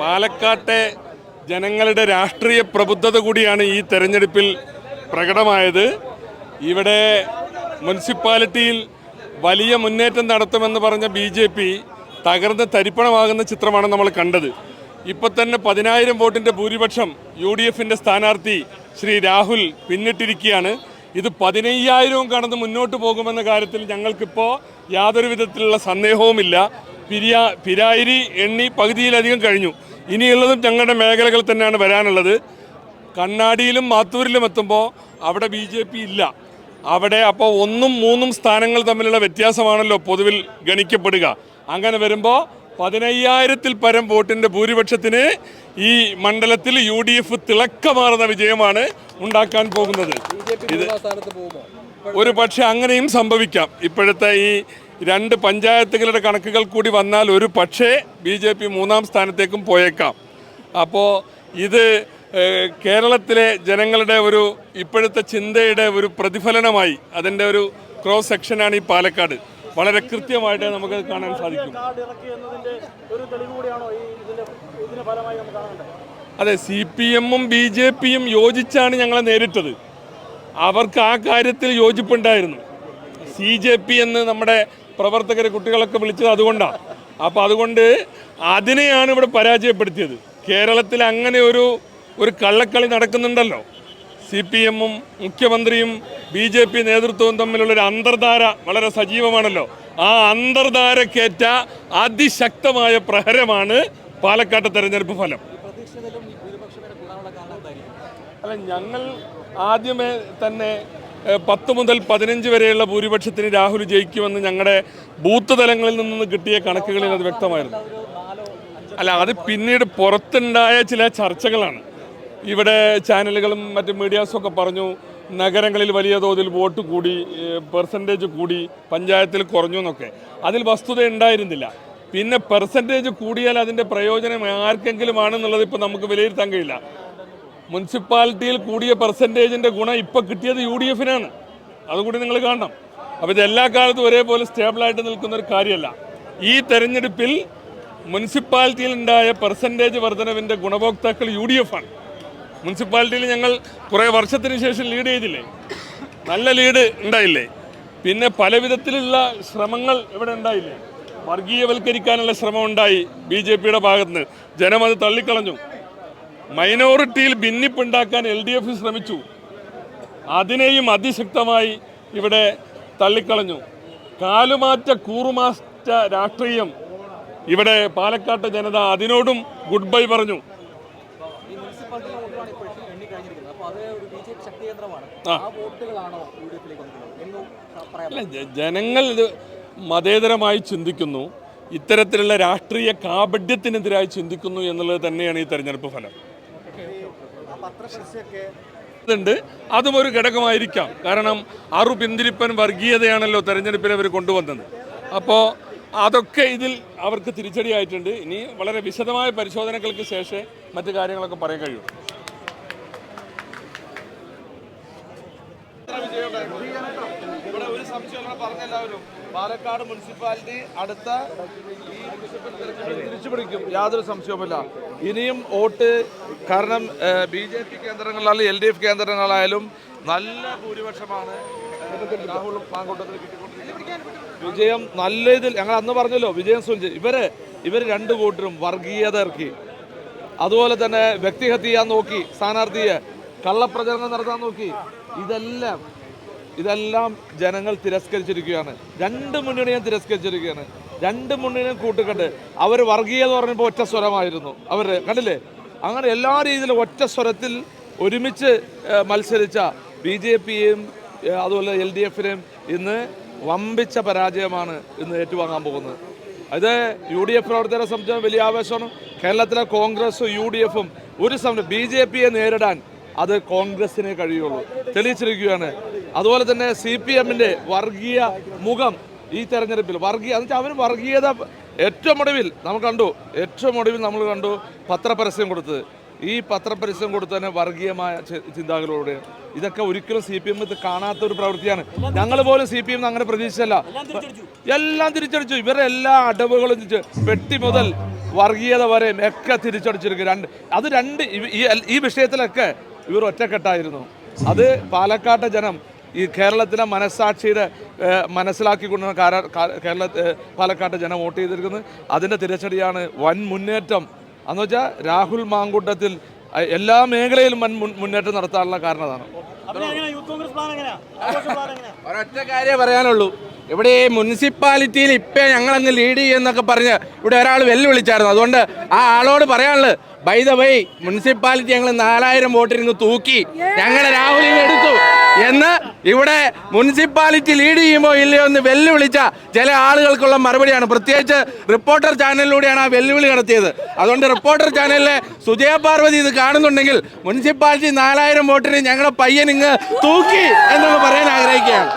പാലക്കാട്ടെ ജനങ്ങളുടെ രാഷ്ട്രീയ പ്രബുദ്ധത കൂടിയാണ് ഈ തെരഞ്ഞെടുപ്പിൽ പ്രകടമായത്. ഇവിടെ മുനിസിപ്പാലിറ്റിയിൽ വലിയ മുന്നേറ്റം നടത്തുമെന്ന് പറഞ്ഞ ബി ജെ പി തകർന്ന് തരിപ്പണമാകുന്ന ചിത്രമാണ് നമ്മൾ കണ്ടത്. ഇപ്പോൾ തന്നെ പതിനായിരം വോട്ടിന്റെ ഭൂരിപക്ഷം യു ഡി എഫിന്റെ സ്ഥാനാർത്ഥി ശ്രീ രാഹുൽ പിന്നിട്ടിരിക്കുകയാണ്. ഇത് പതിനയ്യായിരവും കടന്ന് മുന്നോട്ട് പോകുമെന്ന കാര്യത്തിൽ ഞങ്ങൾക്കിപ്പോൾ യാതൊരു വിധത്തിലുള്ള സന്ദേഹവുമില്ല. പിരിയ പിരായിരി എണ്ണി പകുതിയിലധികം കഴിഞ്ഞു. ഇനിയുള്ളതും ഞങ്ങളുടെ മേഖലകൾ തന്നെയാണ് വരാനുള്ളത്. കണ്ണാടിയിലും മാത്തൂരിലും എത്തുമ്പോൾ അവിടെ ബി ജെ പി ഇല്ല. അവിടെ അപ്പോൾ ഒന്നും മൂന്നും സ്ഥാനങ്ങൾ തമ്മിലുള്ള വ്യത്യാസമാണല്ലോ പൊതുവിൽ ഗണിക്കപ്പെടുക. അങ്ങനെ വരുമ്പോൾ പതിനയ്യായിരത്തിൽ പരം വോട്ടിന്റെ ഭൂരിപക്ഷത്തിന് ഈ മണ്ഡലത്തിൽ യു ഡി എഫ് തിളക്കമാർന്ന വിജയമാണ് ഉണ്ടാക്കാൻ പോകുന്നത്. ഇത് ഒരു പക്ഷേ അങ്ങനെയും സംഭവിക്കാം. ഇപ്പോഴത്തെ ഈ രണ്ട് പഞ്ചായത്തുകളുടെ കണക്കുകൾ കൂടി വന്നാൽ ഒരു പക്ഷേ ബി ജെ പി മൂന്നാം സ്ഥാനത്തേക്കും പോയേക്കാം. അപ്പോൾ ഇത് കേരളത്തിലെ ജനങ്ങളുടെ ഒരു ഇപ്പോഴത്തെ ചിന്തയുടെ ഒരു പ്രതിഫലനമായി അതിന്റെ ഒരു ക്രോസ് സെക്ഷനാണ് ഈ പാലക്കാട്. വളരെ കൃത്യമായിട്ട് നമുക്ക് കാണാൻ സാധിക്കും. അതെ സി പി എമ്മും ബി ജെ പിയും യോജിച്ചാണ് ഞങ്ങളെ നേരിട്ടത്. അവർക്ക് ആ കാര്യത്തിൽ യോജിപ്പുണ്ടായിരുന്നു. സി ജെ പി എന്ന് നമ്മുടെ പ്രവർത്തകരെ കുട്ടികളൊക്കെ വിളിച്ചത് അതുകൊണ്ടാണ് അപ്പോൾ അതുകൊണ്ട് അതിനെയാണ് ഇവിടെ പരാജയപ്പെടുത്തിയത്. കേരളത്തിൽ അങ്ങനെ ഒരു ഒരു കള്ളക്കളി നടക്കുന്നുണ്ടല്ലോ. സി പി എമ്മും മുഖ്യമന്ത്രിയും ബി ജെ പി നേതൃത്വവും തമ്മിലുള്ള ഒരു അന്തർധാര വളരെ സജീവമാണല്ലോ. ആ അന്തർധാരക്കേറ്റ അതിശക്തമായ പ്രഹരമാണ് പാലക്കാട്ടെ തെരഞ്ഞെടുപ്പ് ഫലം. അല്ല ഞങ്ങൾ ആദ്യമേ തന്നെ പത്ത് മുതൽ പതിനഞ്ച് വരെയുള്ള ഭൂരിപക്ഷത്തിന് രാഹുൽ ജയിക്കുമെന്ന് ഞങ്ങളുടെ ബൂത്ത് തലങ്ങളിൽ നിന്ന് കിട്ടിയ കണക്കുകളിൽ അത് വ്യക്തമായിരുന്നു. അല്ല അത് പിന്നീട് പുറത്തുണ്ടായ ചില ചർച്ചകളാണ്. ഇവിടെ ചാനലുകളും മറ്റ് മീഡിയാസും ഒക്കെ പറഞ്ഞു നഗരങ്ങളിൽ വലിയ തോതിൽ വോട്ട് കൂടി പെർസെന്റേജ് കൂടി പഞ്ചായത്തിൽ കുറഞ്ഞു എന്നൊക്കെ. അതിൽ വസ്തുത ഉണ്ടായിരുന്നില്ല. പിന്നെ പെർസെന്റേജ് കൂടിയാൽ അതിന്റെ പ്രയോജനം ആർക്കെങ്കിലും ആണെന്നുള്ളത് ഇപ്പോൾ നമുക്ക് വിലയിരുത്താൻ കഴിയില്ല. മുനിസിപ്പാലിറ്റിയിൽ കൂടിയ പെർസെന്റേജിന്റെ ഗുണം ഇപ്പോൾ കിട്ടിയത് യു ഡി എഫിനാണ്. അതുകൂടി നിങ്ങൾ കാണണം. അപ്പോൾ ഇതെല്ലാ കാലത്തും ഒരേപോലെ സ്റ്റേബിളായിട്ട് നിൽക്കുന്ന ഒരു കാര്യമല്ല. ഈ തെരഞ്ഞെടുപ്പിൽ മുനിസിപ്പാലിറ്റിയിൽ ഉണ്ടായ പെർസെന്റേജ് വർധനവിന്റെ ഗുണഭോക്താക്കൾ യു ഡി എഫ് ആണ് മുനിസിപ്പാലിറ്റിയിൽ ഞങ്ങൾ കുറേ വർഷത്തിന് ശേഷം ലീഡ് ചെയ്തില്ലേ? നല്ല ലീഡ് ഉണ്ടായില്ലേ? പിന്നെ പല വിധത്തിലുള്ള ശ്രമങ്ങൾ ഇവിടെ ഉണ്ടായില്ലേ? വർഗീയവൽക്കരിക്കാനുള്ള ശ്രമം ഉണ്ടായി ബി ജെ പിയുടെ ഭാഗത്തുനിന്ന് ജനം അത് തള്ളിക്കളഞ്ഞു. മൈനോറിറ്റിയിൽ ഭിന്നിപ്പുണ്ടാക്കാൻ എൽ ഡി എഫ് ശ്രമിച്ചു. അതിനെയും അതിശക്തമായി ഇവിടെ തള്ളിക്കളഞ്ഞു. കാലുമാറ്റ കൂറുമാറ്റ രാഷ്ട്രീയം ഇവിടെ പാലക്കാട്ട് ജനത അതിനോടും ഗുഡ് ബൈ പറഞ്ഞു. ജനങ്ങൾ ഇത് മതേതരമായി ചിന്തിക്കുന്നു. ഇത്തരത്തിലുള്ള രാഷ്ട്രീയ കാപഡ്യത്തിനെതിരായി ചിന്തിക്കുന്നു എന്നുള്ളത് തന്നെയാണ് ഈ തെരഞ്ഞെടുപ്പ് ഫലം. ഉണ്ട്. അതും ഒരു ഘടകമായിരിക്കാം. കാരണം അറു പിന്തിരിപ്പൻ വർഗീയതയാണല്ലോ തെരഞ്ഞെടുപ്പിൽ അവർ കൊണ്ടുവന്നത്. അപ്പോൾ അതൊക്കെ ഇതിൽ അവർക്ക് തിരിച്ചടിയായിട്ടുണ്ട്. ഇനി വളരെ വിശദമായ പരിശോധനകൾക്ക് ശേഷം മറ്റു കാര്യങ്ങളൊക്കെ പറയാൻ കഴിയും. ഇവിടെ പറഞ്ഞ എല്ലാവരും. പാലക്കാട് മുനിസിപ്പാലിറ്റി അടുത്ത തിരിച്ചു പിടിക്കും യാതൊരു സംശയവുമില്ല. ഇനിയും വോട്ട് കാരണം ബി ജെ പി കേന്ദ്രങ്ങളിലായാലും എൽ ഡി എഫ് കേന്ദ്രങ്ങളായാലും നല്ല ഭൂരിപക്ഷമാണ് രാഹുൽ മാങ്കോട്ടത്തിൽ വിജയം നല്ല ഇതിൽ ഞങ്ങൾ അന്ന് പറഞ്ഞല്ലോ വിജയം സുനിച്ച് ഇവർ ഇവർ രണ്ട് കൂട്ടരും വർഗീയത ഇറക്കി അതുപോലെ തന്നെ വ്യക്തിഹത്യ നോക്കി സ്ഥാനാർത്ഥിയെ കള്ളപ്രചരണം നടത്താൻ നോക്കി ഇതെല്ലാം ഇതെല്ലാം ജനങ്ങൾ തിരസ്കരിച്ചിരിക്കുകയാണ്. രണ്ട് മുന്നണിയും തിരസ്കരിച്ചിരിക്കുകയാണ്. രണ്ട് മുന്നണിയും കൂട്ടുകെട്ട്. അവർ വർഗീയ എന്ന് പറഞ്ഞപ്പോൾ ഒറ്റ സ്വരമായിരുന്നു. അവർ കണ്ടില്ലേ? അങ്ങനെ എല്ലാ രീതിയിലും ഒറ്റ സ്വരത്തിൽ ഒരുമിച്ച് മത്സരിച്ച ബി ജെ പിയെയും അതുപോലെ എൽ ഡി എഫിനെയും ഇന്ന് വമ്പിച്ച പരാജയമാണ് ഇന്ന് ഏറ്റുവാങ്ങാൻ പോകുന്നത്. അത് യു ഡി എഫ് പ്രവർത്തകരെ സംബന്ധിച്ച് വലിയ ആവേശമാണ്. കേരളത്തിലെ കോൺഗ്രസും യു ഡി എഫും ഒരു സമയം ബി ജെ പിയെ നേരിടാൻ അത് കോൺഗ്രസിനെ കഴിയുള്ളൂ. തെളിയിച്ചിരിക്കുകയാണ്. അതുപോലെ തന്നെ സി പി എമ്മിന്റെ വർഗീയ മുഖം ഈ തെരഞ്ഞെടുപ്പിൽ. വർഗീയ എന്ന് വെച്ചാൽ അവർ വർഗീയത ഏറ്റവും ഒടുവിൽ നമ്മൾ കണ്ടു. ഏറ്റവും ഒടുവിൽ നമ്മൾ കണ്ടു പത്രപരസ്യം കൊടുത്തത്. ഈ പത്രപരസ്യം കൊടുത്തു തന്നെ വർഗീയമായ ചിന്താഗതികളോടെ. ഇതൊക്കെ ഒരിക്കലും സി പി എം ഇത് കാണാത്ത ഒരു പ്രവൃത്തിയാണ്. ഞങ്ങൾ പോലും സി പി എം അങ്ങനെ പ്രതീക്ഷിച്ചല്ല. എല്ലാം തിരിച്ചടിച്ചു. ഇവരുടെ എല്ലാ അടവുകളും പെട്ടി മുതൽ വർഗീയത വരെ ഒക്കെ തിരിച്ചടിച്ചിരിക്കും രണ്ട് അത് രണ്ട് ഈ വിഷയത്തിലൊക്കെ ഇവർ ഒറ്റക്കെട്ടായിരുന്നു. അത് പാലക്കാട്ടെ ജനം ഈ കേരളത്തിലെ മനസ്സാക്ഷിയുടെ മനസ്സിലാക്കിക്കൊണ്ട് മനസ്സിലാക്കിക്കൊണ്ടാണ് കേരള പാലക്കാട്ടെ ജനം വോട്ട് ചെയ്തിരിക്കുന്നത്. അതിന്റെ തിരിച്ചടിയാണ് വൻ മുന്നേറ്റം എന്ന് വെച്ചാൽ രാഹുൽ മാങ്കൂട്ടത്തിൽ എല്ലാ മേഖലയിലും വൻ മുന്നേറ്റം നടത്താനുള്ള കാരണമാണ് അപ്പൊ എങ്ങനെയാ? യൂത്ത് കോൺഗ്രസ് പ്ലാൻ എങ്ങനെയാ? ആഘോഷ പ്ലാൻ എങ്ങനെയാ? ഒരൊറ്റ കാര്യമേ പറയാനുള്ളൂ. ഇവിടെ ഈ മുനിസിപ്പാലിറ്റിയിൽ ഇപ്പം ഞങ്ങളങ്ങ് ലീഡ് ചെയ്യുന്നൊക്കെ പറഞ്ഞ് ഇവിടെ ഒരാൾ വെല്ലുവിളിച്ചായിരുന്നു. അതുകൊണ്ട് ആ ആളോട് പറയാനുള്ളത് ബൈ ദ വൈ മുനിസിപ്പാലിറ്റി ഞങ്ങൾ നാലായിരം വോട്ടിരുന്ന് തൂക്കി. ഞങ്ങളെ രാഹുലിനെ എടുത്തു. എന്ന് ഇവിടെ മുനിസിപ്പാലിറ്റി ലീഡ് ചെയ്യുമോ ഇല്ലയോ എന്ന് വെല്ലുവിളിച്ച ചില ആളുകൾക്കുള്ള മറുപടിയാണ്. പ്രത്യേകിച്ച് റിപ്പോർട്ടർ ചാനലിലൂടെയാണ് ആ വെല്ലുവിളി നടത്തിയത്. അതുകൊണ്ട് റിപ്പോർട്ടർ ചാനലിലെ സുജയ പാർവതി ഇത് കാണുന്നുണ്ടെങ്കിൽ മുനിസിപ്പാലിറ്റി നാലായിരം വോട്ടിന് ഞങ്ങളുടെ പയ്യൻ ഇങ്ങ് തൂക്കി എന്നൊന്ന് പറയാൻ ആഗ്രഹിക്കുകയാണ്.